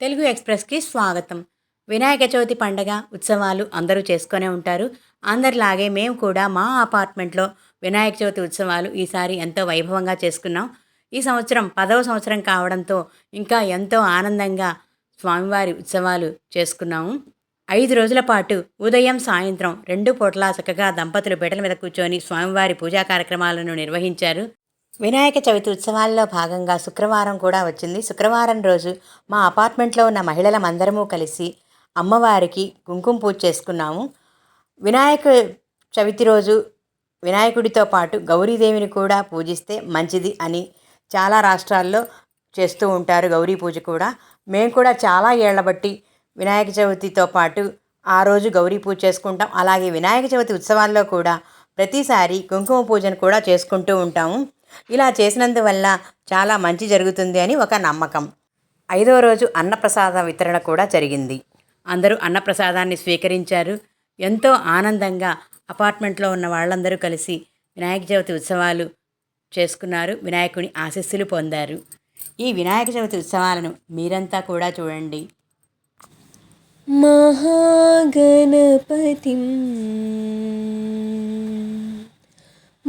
తెలుగు ఎక్స్ప్రెస్కి స్వాగతం. వినాయక చవితి పండగ ఉత్సవాలు అందరూ చేసుకునే ఉంటారు. అందరిలాగే మేము కూడా మా అపార్ట్మెంట్లో వినాయక చవితి ఉత్సవాలు ఈసారి ఎంతో వైభవంగా చేసుకున్నాం. ఈ సంవత్సరం పదవ సంవత్సరం కావడంతో ఇంకా ఎంతో ఆనందంగా స్వామివారి ఉత్సవాలు చేసుకున్నాము. ఐదు రోజుల పాటు ఉదయం సాయంత్రం రెండు పూట్ల చక్కగా దంపతులు బిడ్డల మీద కూర్చొని స్వామివారి పూజా కార్యక్రమాలను నిర్వహించారు. వినాయక చవితి ఉత్సవాల్లో భాగంగా శుక్రవారం కూడా వచ్చింది. శుక్రవారం రోజు మా అపార్ట్మెంట్లో ఉన్న మహిళలమందరము కలిసి అమ్మవారికి కుంకుమ పూజ చేసుకున్నాము. వినాయక చవితి రోజు వినాయకుడితో పాటు గౌరీదేవిని కూడా పూజిస్తే మంచిది అని చాలా రాష్ట్రాల్లో చేస్తూ ఉంటారు గౌరీ పూజ కూడా. మేము కూడా చాలా ఏళ్ళ బట్టి వినాయక చవితితో పాటు ఆ రోజు గౌరీ పూజ చేసుకుంటాం. అలాగే వినాయక చవితి ఉత్సవాల్లో కూడా ప్రతిసారి కుంకుమ పూజను కూడా చేసుకుంటూ ఉంటాము. ఇలా చేసినందువల్ల చాలా మంచి జరుగుతుంది అని ఒక నమ్మకం. ఐదవ రోజు అన్నప్రసాద వితరణ కూడా జరిగింది. అందరూ అన్నప్రసాదాన్ని స్వీకరించారు. ఎంతో ఆనందంగా అపార్ట్మెంట్లో ఉన్న వాళ్ళందరూ కలిసి వినాయక చవితి ఉత్సవాలు చేసుకున్నారు. వినాయకుని ఆశస్సులు పొందారు. ఈ వినాయక చవితి ఉత్సవాలను మీరంతా కూడా చూడండి. మహాగణపతి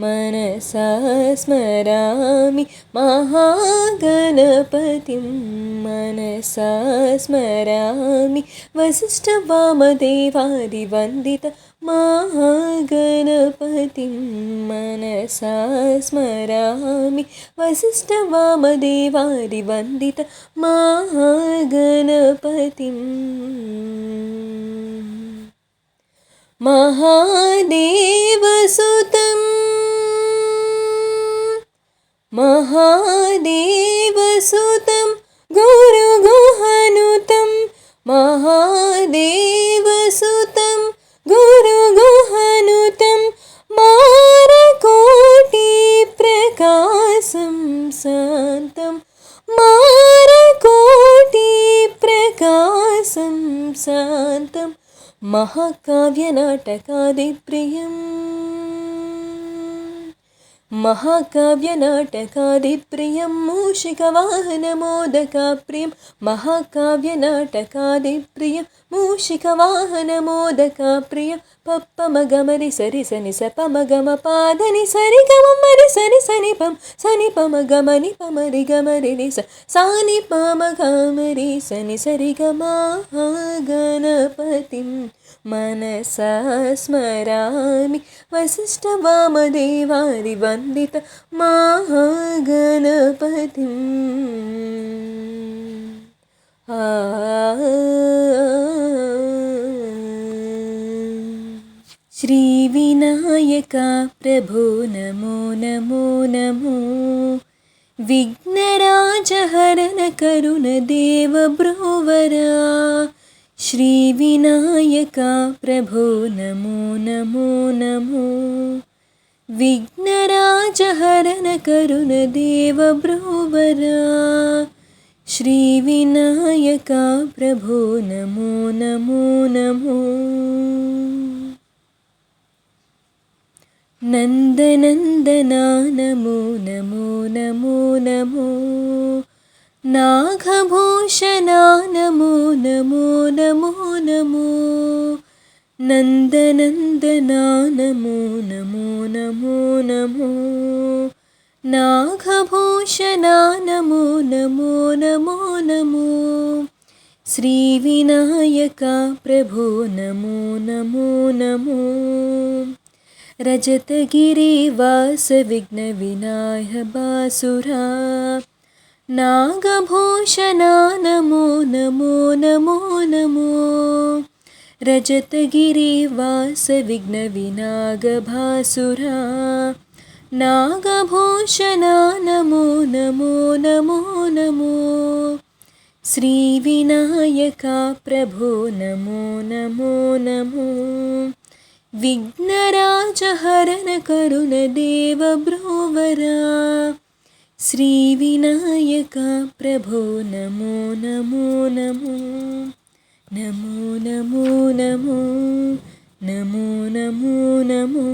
मनसा स्मरामि महागणपतिं। मनसा स्मरामि वसिष्ठवामदेवादिवन्दित महागणपतिं। मनसा स्मरामि वसिष्ठवामदेवादिवन्दित महागणपतिम् महादेवसुतं महाकाव्यनाटकादिप्रियम् महाकाव्यनाटकादिप्रियं मूषिकवाहनमोदकाप्रियं महाकाव्यनाटकादिप्रियं मूषिकवाहनमोदकाप्रियं पप्पमगमरि सरि सनि सपमगमपादनि सरि गमरि सनि सनि पं सनि पमगमनि पमरि गमरि नि सानि पमगमरि सनि सरि गमा गणपतिम् मनसा स्मरामि वसिष्ठवामदेवारिवन्दितमाहागणपतिं हा श्रीविनायका प्रभो नमो नमो नमो विघ्नराजहरणकरुणदेवब्रूवरा श्रीविनायका प्रभो नमो नमो नमो। विघ्नराजहरन करुणदेव ब्रोवरा श्रीविनायका प्रभो नमो नमो नमो। नन्दनन्दना नमो नमो नमो नमो। नागभूषणा नन्दनन्दना नमो नमो नमो। नमो नागभूषणा नमो नमो नमो। नमो श्रीविनायका प्रभो नमो नमो नमो। रजतगिरिवासविघ्नविनायक बासुरा। नागभूषणा नमो नमो नमो नमो रजतगिरिवासविघ्नविनागभासुरा। नागभूषणा नमो नमो नमो नमो। श्रीविनायका प्रभो नमो नमो नमो। विघ्नराजहरणकरुणदेवब्रूवरा। श्रीविनायका प्रभो नमो नमो नमो। నమో నమో నమో నమో నమో నమో.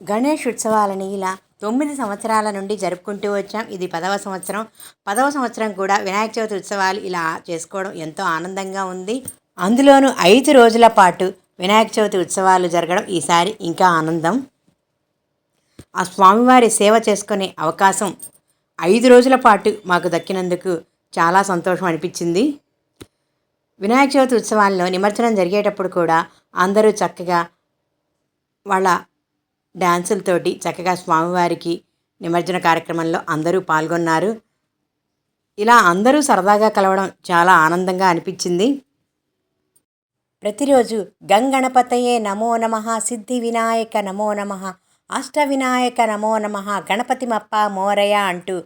గణేష్ ఉత్సవాలని ఇలా తొమ్మిది సంవత్సరాల నుండి జరుపుకుంటూ వచ్చాం. ఇది పదవ సంవత్సరం. పదవ సంవత్సరం కూడా వినాయక చవితి ఉత్సవాలు ఇలా చేసుకోవడం ఎంతో ఆనందంగా ఉంది. అందులోనూ ఐదు రోజుల పాటు వినాయక చవితి ఉత్సవాలు జరగడం ఈసారి ఇంకా ఆనందం. ఆ స్వామివారి సేవ చేసుకునే అవకాశం ఐదు రోజుల పాటు మాకు దక్కినందుకు చాలా సంతోషం అనిపించింది. వినాయక చవితి ఉత్సవాల్లో నిమజ్జనం జరిగేటప్పుడు కూడా అందరూ చక్కగా వాళ్ళ డ్యాన్సులతోటి చక్కగా స్వామివారికి నిమజ్జన కార్యక్రమంలో అందరూ పాల్గొన్నారు. ఇలా అందరూ సరదాగా కలవడం చాలా ఆనందంగా అనిపించింది. ప్రతిరోజు గంగణపతయే నమో నమ సిద్ధి వినాయక నమో నమ అష్ట వినాయక నమో నమ గణపతి మప్ప మోరయ అంటూ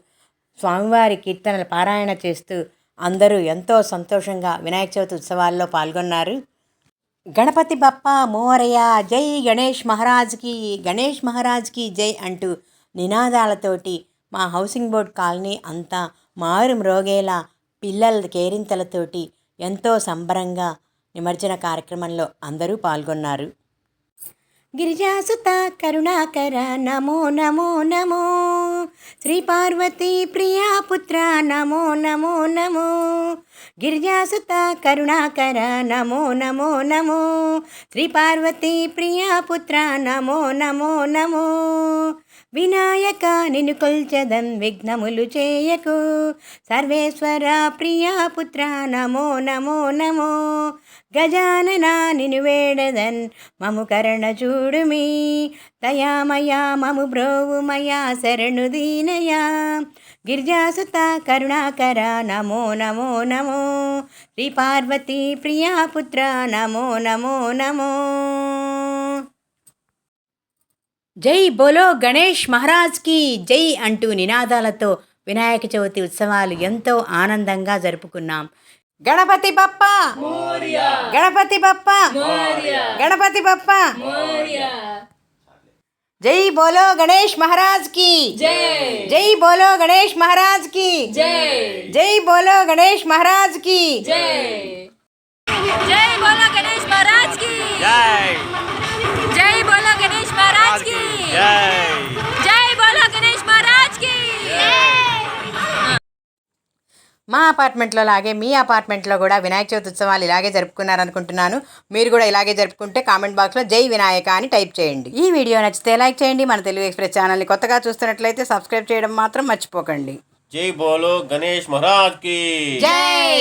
స్వామివారి కీర్తనలు పారాయణ చేస్తూ అందరూ ఎంతో సంతోషంగా వినాయక చవితి ఉత్సవాల్లో పాల్గొన్నారు. గణపతి బప్ప మోరయ్య జై గణేష్ మహారాజ్కి గణేష్ మహారాజ్కి జై అంటూ నినాదాలతోటి మా హౌసింగ్ బోర్డ్ కాలనీ అంతా మారు మ్రోగేలా పిల్లల కేరింతలతోటి ఎంతో సంబరంగా నిమజ్జన కార్యక్రమంలో అందరూ పాల్గొన్నారు. గిరిజాసుత కరుణాకర నమో నమో నమో. శ్రీ పార్వతీ ప్రియా పుత్ర నమో నమో నమో. గిరిజాసుత కరుణాకర నమో నమో నమో. శ్రీ పార్వతీ ప్రియా పుత్ర నమో నమో నమో. వినాయక నిన్ను కొల్చదం విఘ్నములు చేయకు. సర్వేశ్వర ప్రియా పుత్ర నమో నమో నమో. గజానన నిన్ను వేడదన్ మము కరణ చూడుమి. దయామయా మము బ్రోవుమయా శరణు దీనయా. గిరిజాసుత కరుణాకర నమో నమో నమో. శ్రీ పార్వతీ ప్రియా పుత్ర నమో నమో నమో. జై బోలో గణేష్ మహారాజ్కి జై అంటూ నినాదాలతో వినాయక చవితి ఉత్సవాలు ఎంతో ఆనందంగా జరుపుకున్నాం. గణపతి బప్ప! గణపతి బప్ప! గణపతి బప్ప! జై బోలో గణేష్ మహారాజ్కి! జై! బోలో గణేష్ మహారాజ్కి! జై! బోలో గణేష్ మహారాజ్కి! జై బోలో గణేష్ మహారాజ్కి! జై! జై బోలో గణేష్ మహారాజ్ కి జై జై బోలో గణేష్ మహారాజ్కి మా అపార్ట్మెంట్లో లాగే మీ అపార్ట్మెంట్లో కూడా వినాయక చవితి ఉత్సవాలు ఇలాగే జరుపుకున్నారనుకుంటున్నాను. మీరు కూడా ఇలాగే జరుపుకుంటే కామెంట్ బాక్స్లో జై వినాయక అని టైప్ చేయండి. ఈ వీడియో నచ్చితే లైక్ చేయండి. మన తెలుగు ఎక్స్ప్రెస్ ఛానల్ని కొత్తగా చూస్తున్నట్లయితే సబ్స్క్రైబ్ చేయడం మాత్రం మర్చిపోకండి. జై బోలో గణేష్ మహారాజ్కి. జై!